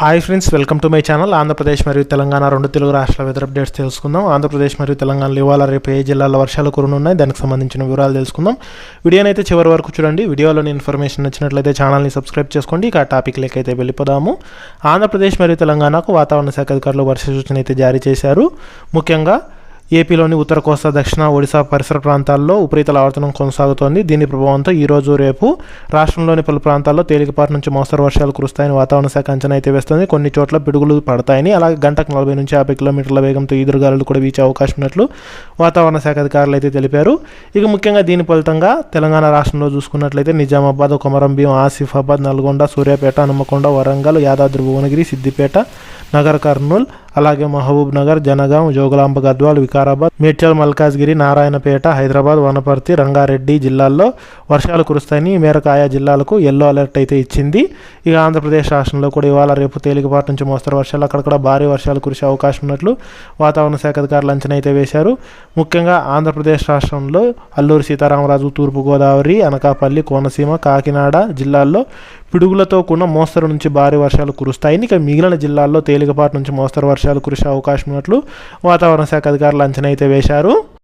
Hi friends welcome to my channel. Andhra Pradesh మరియు తెలంగాణ రెండు తెలుగు రాష్ట్రాల వెదర్ అప్డేట్స్ తెలుసుకుందాం. ఆంధ్రప్రదేశ్ మరియు తెలంగాణలో ఇవాళ రేపు ఏ జిల్లాలో వర్షాలు కురనున్నాయి? దానికి సంబంధించిన వివరాలు తెలుసుకుందాం. వీడియోని అయితే చివరి వరకు చూడండి. వీడియోలోని ఇన్ఫర్మేషన్ నచ్చినట్లయితే ఛానల్ని సబ్స్క్రైబ్ చేసుకోండి. ఇక ఆ టాపిక్ అయితే వెళ్ళిపోదాము. ఆంధ్రప్రదేశ్ మరియు తెలంగాణకు వాతావరణ శాఖ అధికారులు వర్ష సూచన అయితే జారీ చేశారు. ముఖ్యంగా ఏపీలోని ఉత్తర కోస్తా దక్షిణ ఒడిశా పరిసర ప్రాంతాల్లో ఉపరితల ఆవర్తనం కొనసాగుతోంది. దీని ప్రభావంతో ఈ రోజు రేపు రాష్ట్రంలోని పలు ప్రాంతాల్లో తేలికపాటి నుంచి మోస్తరు వర్షాలు కురుస్తాయని వాతావరణ శాఖ అంచనా అయితే వేస్తుంది. కొన్ని చోట్ల పిడుగులు పడతాయని అలాగే గంటకు నలభై నుంచి యాభై కిలోమీటర్ల వేగంతో ఈదురుగాలు కూడా వీచే అవకాశం ఉన్నట్లు వాతావరణ శాఖ అధికారులు అయితే తెలిపారు. ఇక ముఖ్యంగా దీని ఫలితంగా తెలంగాణ రాష్ట్రంలో చూసుకున్నట్లయితే నిజామాబాద్ కొమరంభీం ఆసిఫాబాద్ నల్గొండ సూర్యాపేట హనుమకొండ వరంగల్ యాదాద్రి భువనగిరి సిద్దిపేట నగర్ కర్నూలు అలాగే మహబూబ్ నగర్ జనగాం జోగులాంబ గద్వాల్ వికారాబాద్ మేడ్చల్ మల్కాజ్గిరి నారాయణపేట హైదరాబాద్ వనపర్తి రంగారెడ్డి జిల్లాల్లో వర్షాలు కురుస్తాయని ఈ మేరకు ఆయా జిల్లాలకు ఎల్లో అలర్ట్ అయితే ఇచ్చింది. ఇక ఆంధ్రప్రదేశ్ రాష్ట్రంలో కూడా ఇవాళ రేపు తేలికపాటి నుంచి మోస్తరు వర్షాలు అక్కడక్కడ భారీ వర్షాలు కురిసే అవకాశం ఉన్నట్లు వాతావరణ శాఖ అధికారులు అంచనా అయితే వేశారు. ముఖ్యంగా ఆంధ్రప్రదేశ్ రాష్ట్రంలో అల్లూరి సీతారామరాజు తూర్పుగోదావరి అనకాపల్లి కోనసీమ కాకినాడ జిల్లాల్లో పిడుగులతో కూడిన మోస్తరు నుంచి భారీ వర్షాలు కురుస్తాయని ఇక మిగిలిన జిల్లాల్లో తేలికపాటి నుంచి మోస్తరు వర్షాలు కురిసే అవకాశం ఉన్నట్లు వాతావరణ శాఖ అధికారులు అంచనా అయితే వేశారు.